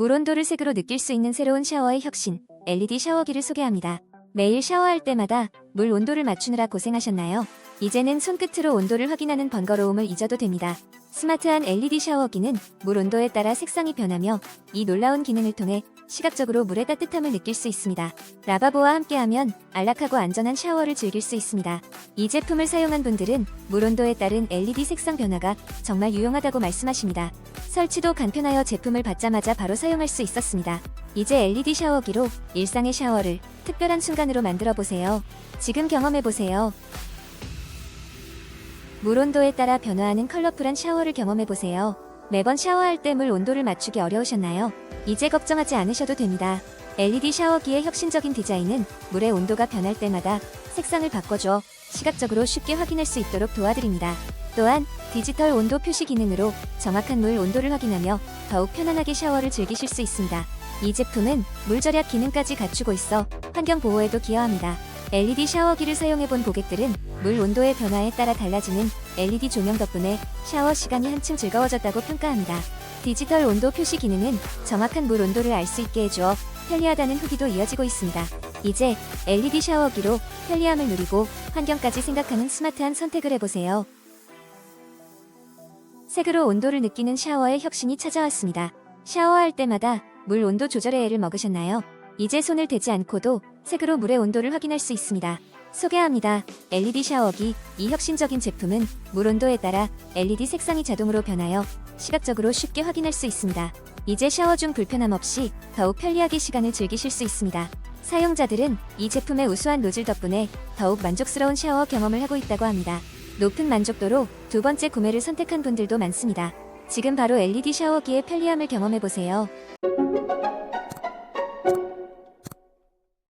물 온도를 색으로 느낄 수 있는 새로운 샤워의 혁신, LED 샤워기를 소개합니다. 매일 샤워할 때마다 물 온도를 맞추느라 고생하셨나요? 이제는 손끝으로 온도를 확인하는 번거로움을 잊어도 됩니다. 스마트한 LED 샤워기는 물 온도에 따라 색상이 변하며 이 놀라운 기능을 통해 시각적으로 물의 따뜻함을 느낄 수 있습니다. 라바보와 함께하면 안락하고 안전한 샤워를 즐길 수 있습니다. 이 제품을 사용한 분들은 물 온도에 따른 LED 색상 변화가 정말 유용하다고 말씀하십니다. 설치도 간편하여 제품을 받자마자 바로 사용할 수 있었습니다. 이제 LED 샤워기로 일상의 샤워를 특별한 순간으로 만들어 보세요. 지금 경험해 보세요. 물 온도에 따라 변화하는 컬러풀한 샤워를 경험해 보세요. 매번 샤워할 때 물 온도를 맞추기 어려우셨나요? 이제 걱정하지 않으셔도 됩니다. LED 샤워기의 혁신적인 디자인은 물의 온도가 변할 때마다 색상을 바꿔줘 시각적으로 쉽게 확인할 수 있도록 도와드립니다. 또한 디지털 온도 표시 기능으로 정확한 물 온도를 확인하며 더욱 편안하게 샤워를 즐기실 수 있습니다. 이 제품은 물 절약 기능까지 갖추고 있어 환경 보호에도 기여합니다. LED 샤워기를 사용해본 고객들은 물 온도의 변화에 따라 달라지는 LED 조명 덕분에 샤워 시간이 한층 즐거워졌다고 평가합니다. 디지털 온도 표시 기능은 정확한 물 온도를 알 수 있게 해주어 편리하다는 후기도 이어지고 있습니다. 이제 LED 샤워기로 편리함을 누리고 환경까지 생각하는 스마트한 선택을 해보세요. 색으로 온도를 느끼는 샤워의 혁신이 찾아왔습니다. 샤워할 때마다 물 온도 조절의 애를 먹으셨나요? 이제 손을 대지 않고도 색으로 물의 온도를 확인할 수 있습니다. 소개합니다. LED 샤워기. 이 혁신적인 제품은 물 온도에 따라 LED 색상이 자동으로 변하여 시각적으로 쉽게 확인할 수 있습니다. 이제 샤워 중 불편함 없이 더욱 편리하게 시간을 즐기실 수 있습니다. 사용자들은 이 제품의 우수한 노즐 덕분에 더욱 만족스러운 샤워 경험을 하고 있다고 합니다. 높은 만족도로 두 번째 구매를 선택한 분들도 많습니다. 지금 바로 LED 샤워기의 편리함을 경험해 보세요.